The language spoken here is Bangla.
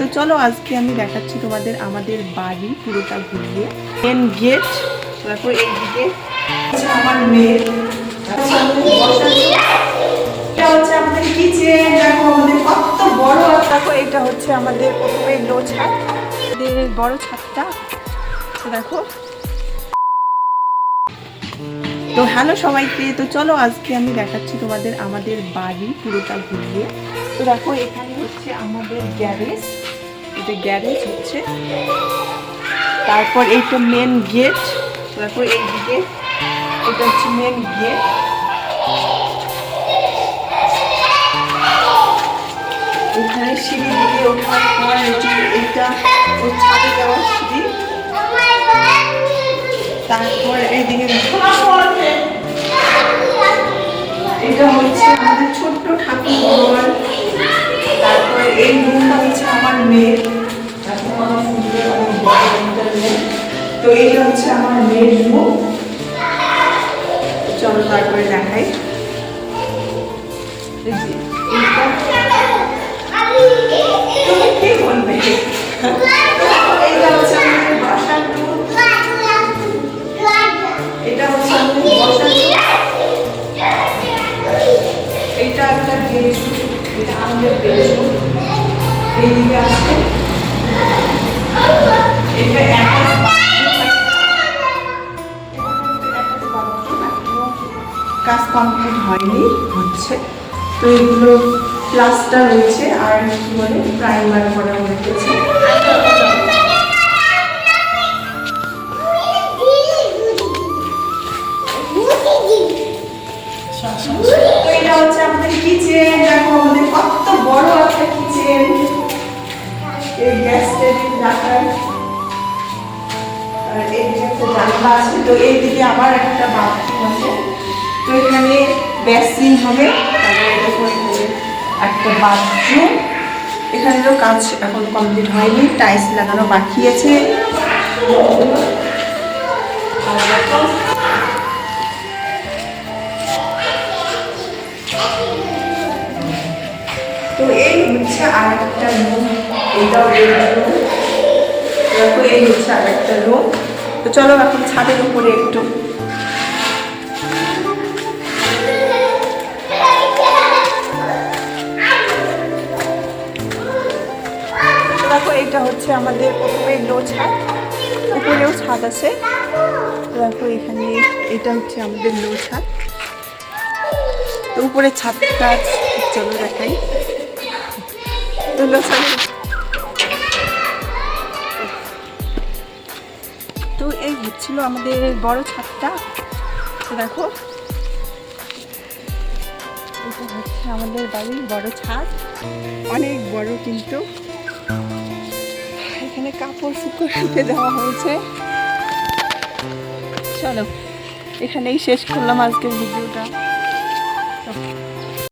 তো চলো আজকে আমি দেখাচ্ছি তোমাদের আমাদের বাড়ি পুরোটা ঘুরিয়ে। মেন গেট তারপর এইদিকে আমার মেয়ে। আমি হচ্ছে আমাদের দেখো এটা হচ্ছে আমাদের লো ছাদ। বড় ছাদটা, দেখো। তো হ্যালো সবাইকে, তো চলো আজকে আমি দেখাচ্ছি তোমাদের আমাদের বাড়ি পুরোটা ঘুরিয়ে। তো দেখো, এখানে হচ্ছে আমাদের গ্যারেজ এটা গ্যারেজ হচ্ছে। তারপর এইটা মেন গেট দেখো এইদিকে এটা হচ্ছে মেন গেট এখানে সিঁড়ি দিয়ে ওঠার পর এটি ওর ছাদে যাওয়ার সিঁড়ি। তারপর এইদিকে এটা হচ্ছে আমাদের ছোট্ট ঠাকুর ঘর। তারপর এই রুমটা হচ্ছে আমার মেয়ের তো এটা হচ্ছে আমার মেয়ের রুম চলো তারপরে দেখাই। এটা হচ্ছে আমাদের এটা একটা এইদিকে আছে এটা কাজ কমপ্লিট হয়নি হচ্ছে। তো এগুলো প্লাস্টার রয়েছে আর কি বলে প্রাইমার করা হয়েছে এটা একটা জানলা আছে। তো এইদিকে আবার একটা বাথরুম আছে। তো এখানে বেসিন হবে। একটা বাথরুম। এখানেরও কাজ এখন কমপ্লিট হয়নি। টাইলস লাগানো বাকি আছে। তো এই হচ্ছে আর একটা রুম এটাও এই রুম এই হচ্ছে আর একটা রুম তো চলো এখন ছাদের উপরে একটু। দেখো এটা হচ্ছে আমাদের প্রথমে লো ছাদ। উপরেও ছাদ আছে। দেখো, এখানে এটা হচ্ছে আমাদের লো ছাদ। তো উপরে ছাদটা চলো দেখাই। তো লো ছাদ হচ্ছিল আমাদের বড় ছাদটা। দেখো, এটা হচ্ছে আমাদের বাড়ির বড় ছাদ। অনেক বড় কিন্তু। এখানে কাপড় শুকোতে দেওয়া হয়েছে। চলো, এখানেই শেষ করলাম আজকের ভিডিওটা।